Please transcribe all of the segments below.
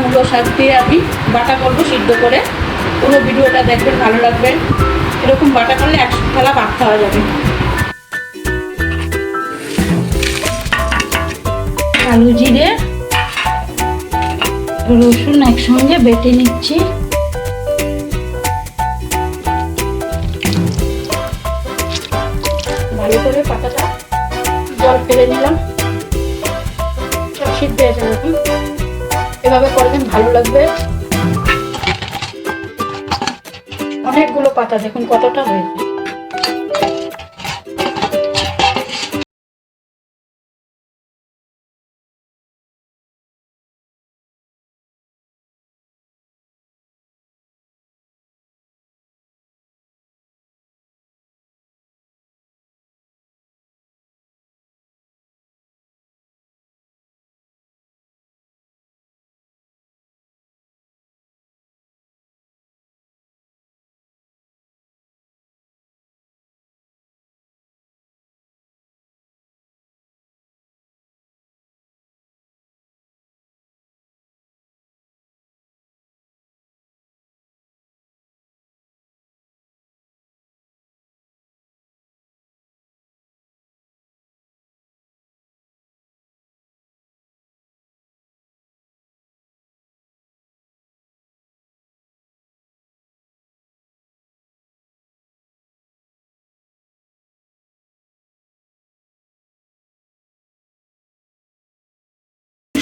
মূলো শাক দিয়ে আমি বাটা করব সিদ্ধ করে। পুরো ভিডিওটা দেখবেন, ভালো লাগবে। এরকম বাটা করলে একশো থালা ভাত খাওয়া যাবে। আলু জিরে, রসুন একসঙ্গে বেটে নিচ্ছি। ভালো করে পাতাটা জল ফেলে নিলাম সব সিদ্ধ হয়েছে দেখুন এভাবে করবেন ভালো লাগবে। অনেকগুলো পাতা দেখুন কতটা হয়েছে।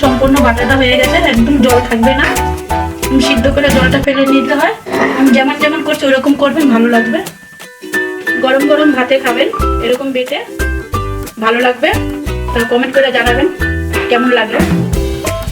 সম্পূর্ণ বাটাটা হয়ে গেছে, একদম জল থাকবে না। সিদ্ধ করে জলটা ফেলে নিতে হয়। আমি যেমন যেমন করছি, ওরকম করবেন, ভালো লাগবে। গরম গরম ভাতে খাবেন, এরকম বেটে ভালো লাগবে। তা কমেন্ট করে জানাবেন, কেমন লাগল?